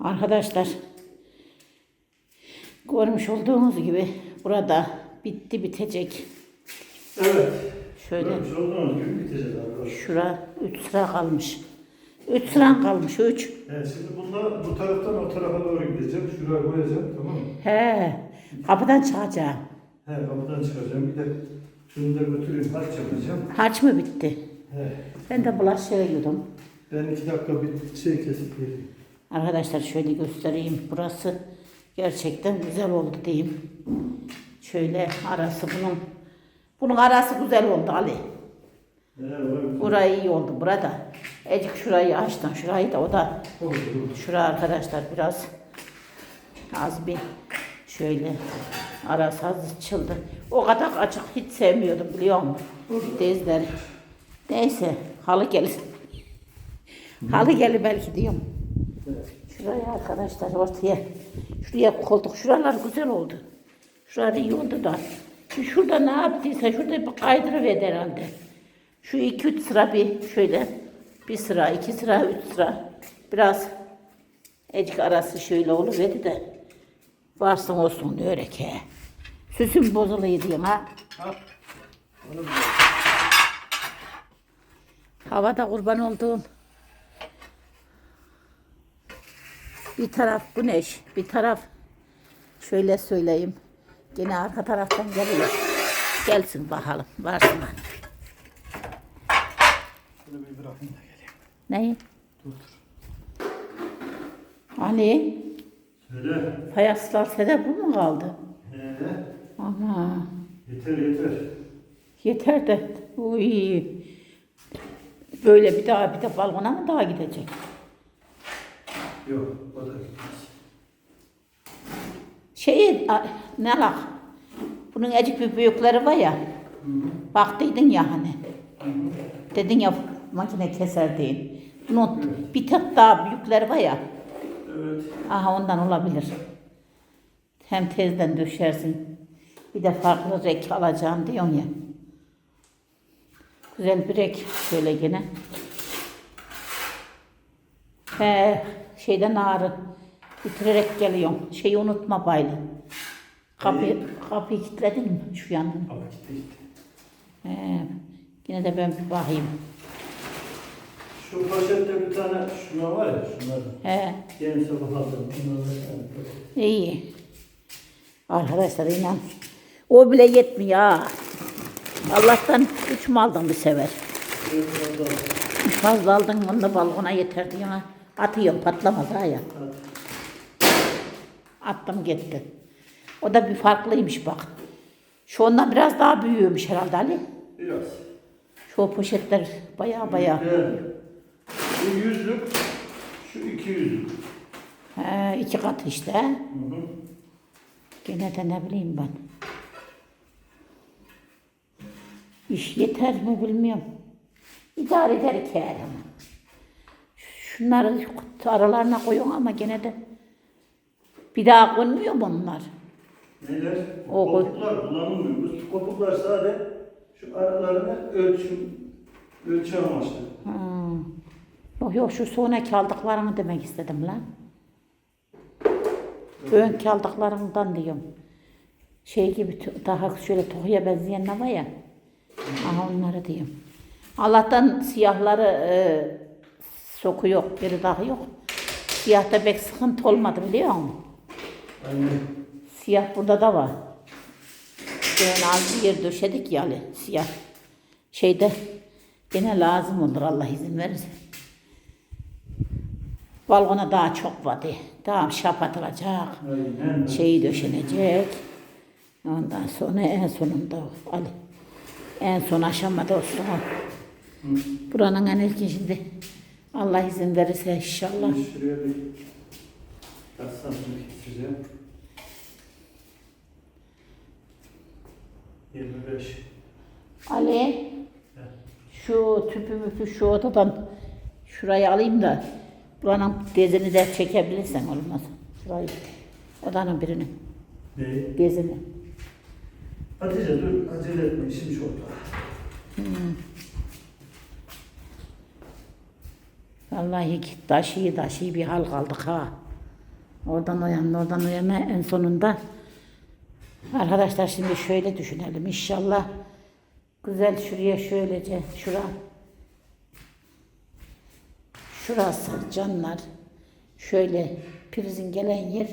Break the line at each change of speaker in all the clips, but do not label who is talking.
Arkadaşlar görmüş olduğunuz gibi burada bitti bitecek.
Evet.
Şöyle
Görmüş olduğunuz gibi bitecek arkadaşlar.
şura 3 sıra kalmış. 3 sıra kalmış 3.
Evet, şimdi bunlar bu taraftan o tarafa doğru gideceğim. Şuraya koyacağım tamam mı?
He kapıdan çıkacağım.
He kapıdan çıkacağım. Bir de şunu da götüreyim harç yapacağım.
Harç mı bitti?
He.
Ben de bulaşığı yudum.
Ben iki dakika bir şey kesip geleyim.
Arkadaşlar şöyle göstereyim. Burası gerçekten güzel oldu diyeyim. Şöyle arası bunun. Bunun arası güzel oldu Ali. Burayı iyi oldu burada. Ecik şurayı açtın. Şurayı da o da. Şura arkadaşlar biraz az bir şöyle arası az açıldı. O kadar açık hiç sevmiyordum biliyor musun? Dezleri. Neyse halı gelir. halı gelir belki diyorum. Şuraya arkadaşlar ortaya. Şuraya koltuk. Şuralar güzel oldu. Şuralar iyi oldu da. Şu Şurada ne yaptıysa şurada bir kaydırıverdi herhalde. Şu iki üç sıra bir şöyle bir sıra, iki sıra, üç sıra. Biraz ecik arası şöyle oluverdi de. Varsın olsun diyor ki. Süsüm bozuluyor diyorum ha. Havada kurban olduğum. Bir taraf güneş, bir taraf şöyle söyleyeyim. Gene arka taraftan geliyor. Gelsin bakalım, varsın.
Şunu bir bırakayım da geleyim.
Neyi?
Dur dur.
Ali,
Söyle.
fayanslar sede bu mu kaldı?
He.
Ama
Yeter yeter.
yeter de. Uy. Böyle bir daha bir de balkona mı daha gidecek?
Yok o da gitmez.
Şey, a- ne lak? Bunun ecik bir büyükleri var ya. Baktıydın ya hani. Dedin ya makine keser deyin. Bunun bir tık daha büyükleri var ya.
Evet.
Aha ondan olabilir. Hem tezden düşersin. Bir de farklı renk alacağım diyorsun ya. Güzel bir renk şöyle gene. He, şeyden ağrı bitirerek geliyorum. Şeyi unutma baylı. Kapıyı, kapıyı kilitledin mi şu yandan?
Gitti gitti.
He, yine de ben bir bakayım.
Şu poşette bir tane şuna var ya şunlar.
He.
Yeni sabah aldım.
İyi. Arkadaşlar inan. O bile yetmiyor ha. Allah'tan üç mü aldın bir sefer? Üç fazla aldın onu da balkona yeter diye ha. Atıyorum patlamaz ha ya. Attım gitti. O da bir farklıymış bak. Şu ondan biraz daha büyüyormuş herhalde Ali.
Biraz.
Şu poşetler baya baya.
Evet. Bu yüzlük, şu iki yüzlük.
He, iki kat işte.
Hı hı.
Gene de ne bileyim ben. İş yeter mi bilmiyorum. İdare eder ki ama. Şunları aralarına koyun ama gene de bir daha konmuyor mu onlar?
Neler?
O-
kopuklar kullanılmıyor. Bu kopuklar sadece şu aralarını ölçüm, ölçü amaçlı.
Hmm. Yok yok şu sonraki aldıklarını demek istedim lan. Önki aldıklarından diyorum. Şey gibi daha şöyle tohuya benzeyen ne var ya. Aha onları diyorum. Allah'tan siyahları e, soku yok, biri daha yok. Siyahta pek sıkıntı olmadı biliyor musun? Siyah burada da var. Ben az bir yer döşedik ya Ali, siyah. Şeyde gene lazım olur Allah izin verirse. Balkona daha çok vardı. Daha şap atılacak.
Aynen.
Şeyi döşenecek. Ondan sonra en sonunda Ali. En son aşamada olsun. Buranın en ilginçinde Allah izin verirse inşallah.
Şuraya bir keseceğim. 25.
Ali şu tüpü müpü şu odadan şurayı alayım da buranın bezini de çekebilirsen olmaz. Şurayı odanın birini
Neyi?
bezini.
Hatice dur acele etme işim çok.
Vallahi taşıyı taşıyı bir hal kaldık ha. Oradan uyan, oradan uyama en sonunda. Arkadaşlar şimdi şöyle düşünelim inşallah. Güzel şuraya şöylece şura. Şurası canlar. Şöyle prizin gelen yer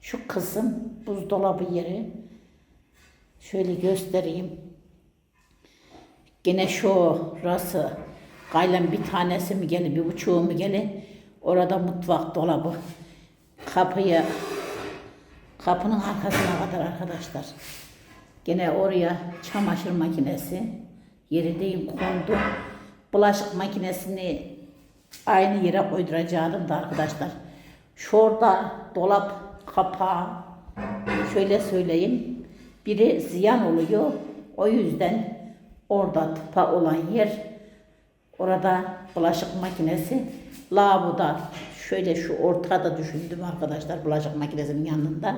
şu kısım buzdolabı yeri. Şöyle göstereyim. Gene şu rası kaylan bir tanesi mi geli bir buçuğu mu geli orada mutfak dolabı kapıyı kapının arkasına kadar arkadaşlar. Gene oraya çamaşır makinesi yeri değil kondu. Bulaşık makinesini aynı yere koyduracaktım da arkadaşlar. Şurada dolap kapağı şöyle söyleyeyim biri ziyan oluyor. O yüzden orada tıpa olan yer orada bulaşık makinesi lavaboda şöyle şu ortada düşündüm arkadaşlar bulaşık makinesinin yanında.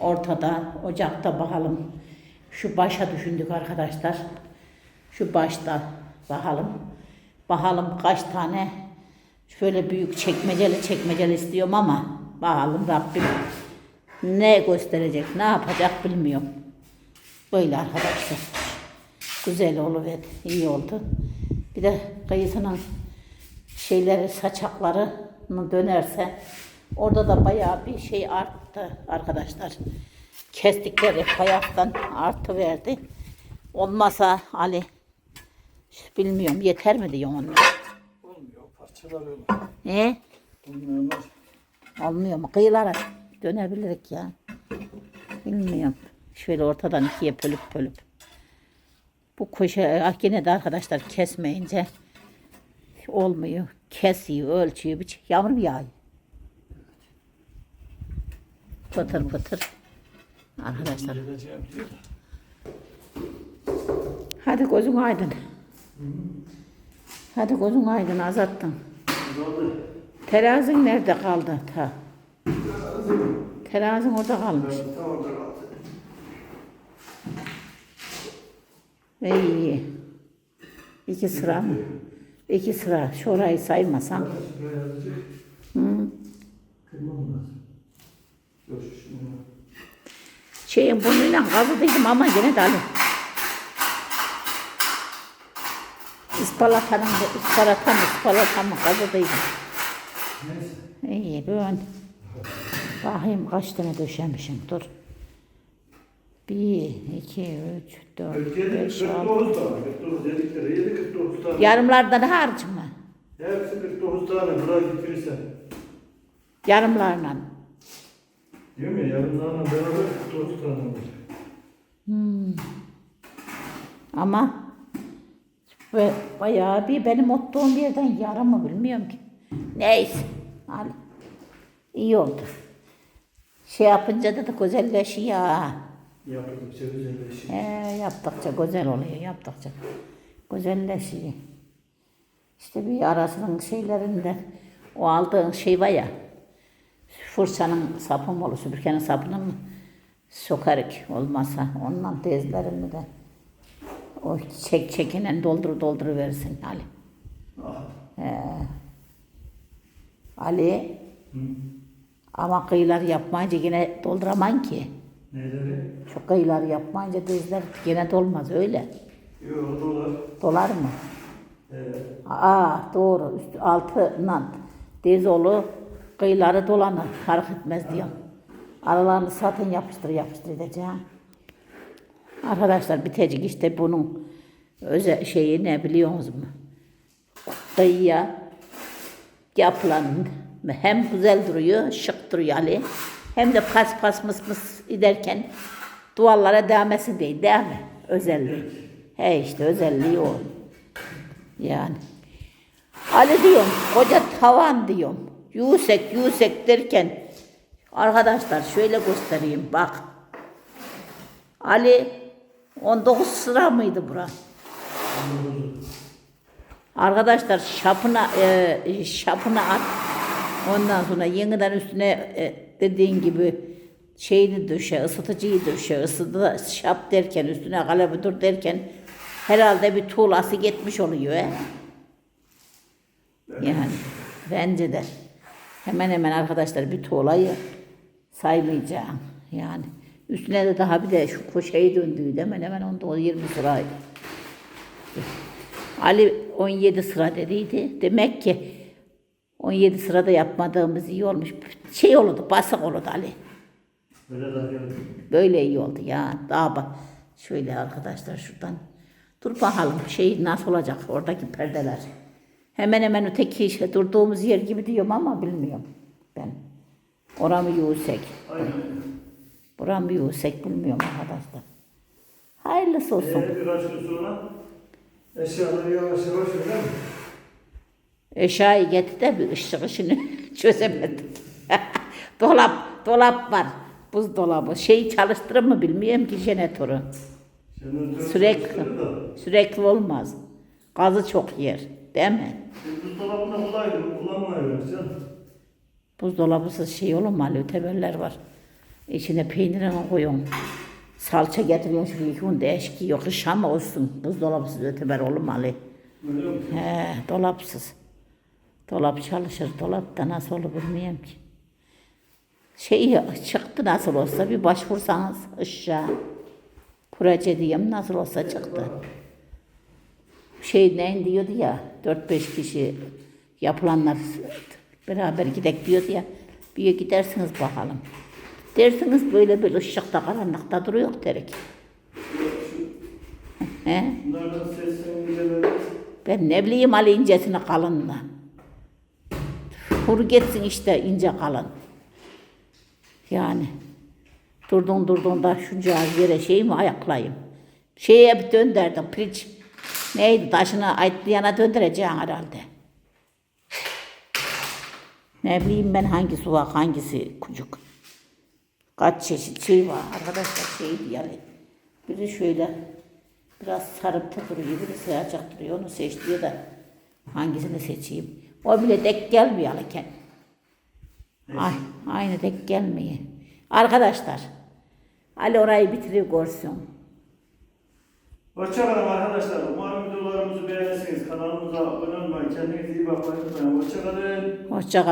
Ortada ocakta bakalım. Şu başa düşündük arkadaşlar. Şu başta bakalım. Bakalım kaç tane şöyle büyük çekmeceli çekmeceli istiyorum ama bakalım Rabbim ne gösterecek ne yapacak bilmiyorum. Böyle arkadaşlar. Güzel oluverdi iyi oldu bir de kıyısının şeyleri saçaklarını dönerse orada da bayağı bir şey arttı arkadaşlar. Kestikleri hayattan artı verdi. Olmasa Ali bilmiyorum yeter mi diyor onlar.
Olmuyor parçalar öyle.
Ne?
Olmuyor.
Olmuyor mu? Kıyılara dönebilirik ya. Bilmiyorum. Şöyle ortadan ikiye bölüp bölüp. Bu köşe ah yine de arkadaşlar kesmeyince olmuyor. Kesiyor, ölçüyor. Bir yağmur bir yağıyor. Pıtır pıtır. Arkadaşlar. Hadi gözün aydın. Hadi gözün aydın azalttın.
Kaldı.
Terazin nerede kaldı? Ta. Terazin orada kalmış.
Kaldı.
İyi. İki sıra mı? İki sıra. Şurayı saymasam. Hı. Şeyin burnuyla kazıdıydım ama gene de Ali. İspalatanın, ispalatan, ispalatanı kazıdıydım.
Neyse.
İyi ben. Bakayım kaç tane döşemişim dur. Bir, iki, üç, dört,
Ülkede
beş, altı.
49 tane. 49 dedikleri yedi 49 tane.
Yarımlardan hariç mi?
Hepsi 49 tane. Buraya getirirsen.
Yarımlarla.
Diyorum ya yarımlarla beraber 49 tane olacak.
Ama ve bayağı bir benim oturduğum yerden yarım mı bilmiyorum ki. Neyse. Al. İyi oldu. Şey yapınca da, da güzelleşiyor. ha.
Yapıldıkça güzelleşiyor.
He, yaptıkça güzel oluyor, yaptıkça güzelleşiyor. İşte bir arasının şeylerinden o aldığın şey var ya, fırçanın sapı mı olur, süpürgenin sapını mı sokarık olmasa ondan tezlerini de o çek çekinen doldur doldur versin Ali.
Ah.
He. Ali
Hı.
ama kıyılar yapmayınca yine dolduraman ki.
Neleri?
Şu kıyılar yapmayınca tezler yine dolmaz öyle.
Yok dolar.
Dolar mı?
Evet.
Aa doğru. Üstü altından dezolu kıyıları dolanır. Fark etmez diyorum. Aralarını satın yapıştır yapıştır edeceğim. Arkadaşlar bitecek işte bunun özel şeyi ne biliyorsunuz mu? Kıyıya yapılan hem güzel duruyor, şık duruyor Ali. Hem de pas pas mıs mıs giderken duvarlara değmesin değil, değil mi? Özelliği. He işte özelliği o. Yani. Ali diyorum, koca tavan diyorum. Yüksek yüksek derken arkadaşlar şöyle göstereyim bak. Ali 19 sıra mıydı bura? Arkadaşlar şapına e, şapına at. Ondan sonra yeniden üstüne e, dediğin gibi şeyini döşe, ısıtıcıyı döşe, ısıdı şap derken üstüne dur derken herhalde bir tuğlası gitmiş oluyor he. Yani bence de. Hemen hemen arkadaşlar bir tuğlayı saymayacağım. Yani üstüne de daha bir de şu koşayı döndüğü hemen hemen onda o 20 sıraydı. Ali 17 sıra dediydi. Demek ki 17 sırada yapmadığımız iyi olmuş. Şey olurdu, basık olurdu Ali.
Böyle daha geldi.
Böyle iyi oldu ya. Daha bak. Şöyle arkadaşlar şuradan. Dur bakalım şey nasıl olacak oradaki perdeler. Hemen hemen öteki işte durduğumuz yer gibi diyorum ama bilmiyorum ben. Oramı yüksek.
Aynen.
Buramı yüksek bilmiyorum arkadaşlar. Hayırlısı olsun.
Ee, birkaç gün sonra eşyaları yavaş yavaş öyle mi?
Eşyayı getir de bir ışık işini çözemedik. dolap, dolap var. Buzdolabı. Şeyi çalıştırır mı bilmiyorum ki jeneratörü.
Jeneratör
Sürekli.
da.
Sürekli olmaz. Gazı çok yer. Değil mi?
E, Buzdolabında kolaydı. Kullanmayı canım.
Buzdolabısız şey olur mu? Ali öteberler var. İçine peynirini koyuyorsun. Salça getiriyorsun şuraya iki gün değişik yok. Şam olsun. Buzdolabısız öteber olur mu Ali? He, dolapsız. Dolap çalışır. Dolapta nasıl olur bilmiyorum ki. Şey çıktı nasıl olsa bir başvursanız ışığa. Proje diyeyim nasıl olsa çıktı. Şey ne diyordu ya 4-5 kişi yapılanlar beraber gidek diyordu ya. Bir gidersiniz bakalım. Dersiniz böyle bir ışıkta karanlıkta duruyor derik. He? Ben ne bileyim Ali incesini kalınla. Kuru geçsin işte ince kalın. Yani durdun durdun da şunca yere şey mi ayaklayayım. Şeye bir dönderdim pirinç. Neydi taşını ayıtlayana döndüreceğim herhalde. Ne bileyim ben hangisi var hangisi kucuk. Kaç çeşit şey var arkadaşlar şey yani. Biri şöyle biraz sarıp da duruyor, birisi açık duruyor. Onu seç diyor da hangisini seçeyim. O bile dek gelmiyor alırken. Ay, aynı dek gelmiyor. Arkadaşlar, Ali orayı bitiriyor görsün.
Hoşçakalın arkadaşlar. Umarım videolarımızı beğenirsiniz. Kanalımıza abone olmayı, kendinize iyi bakmayı unutmayın. Hoşçakalın.
Hoşça kal.